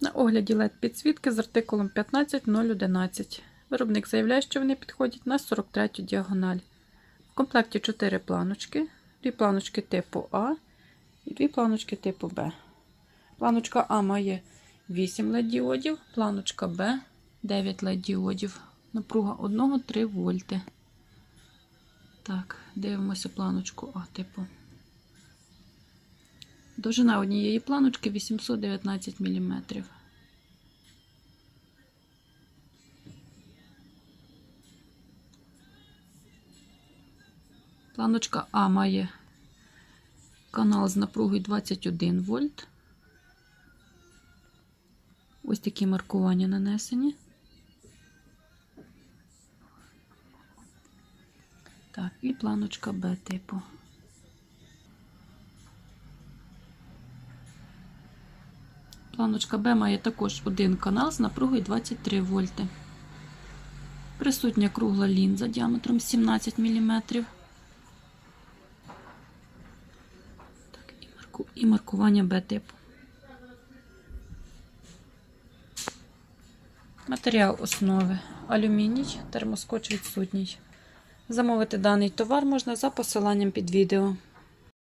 На огляді LED підсвітки з артикулом 15011. Виробник заявляє, що вони підходять на 43 діагональ. В комплекті 4 планочки, 2 планочки типу А і 2 планочки типу Б. Планочка А має 8 LED діодів, планочка Б 9 LED діодів. Напруга 1-3 вольти. Так, дивимося планочку А типу. Довжина однієї планочки 819 мм. Планочка А має канал з напругою 21 вольт. Ось такі маркування нанесені. Так, і планочка Б типу. Планочка Б має також один канал з напругою 23 вольти. Присутня кругла лінза діаметром 17 мм. І, і маркування Б типу. Матеріал основи алюміній, термоскоч відсутній. Замовити даний товар можна за посиланням під відео.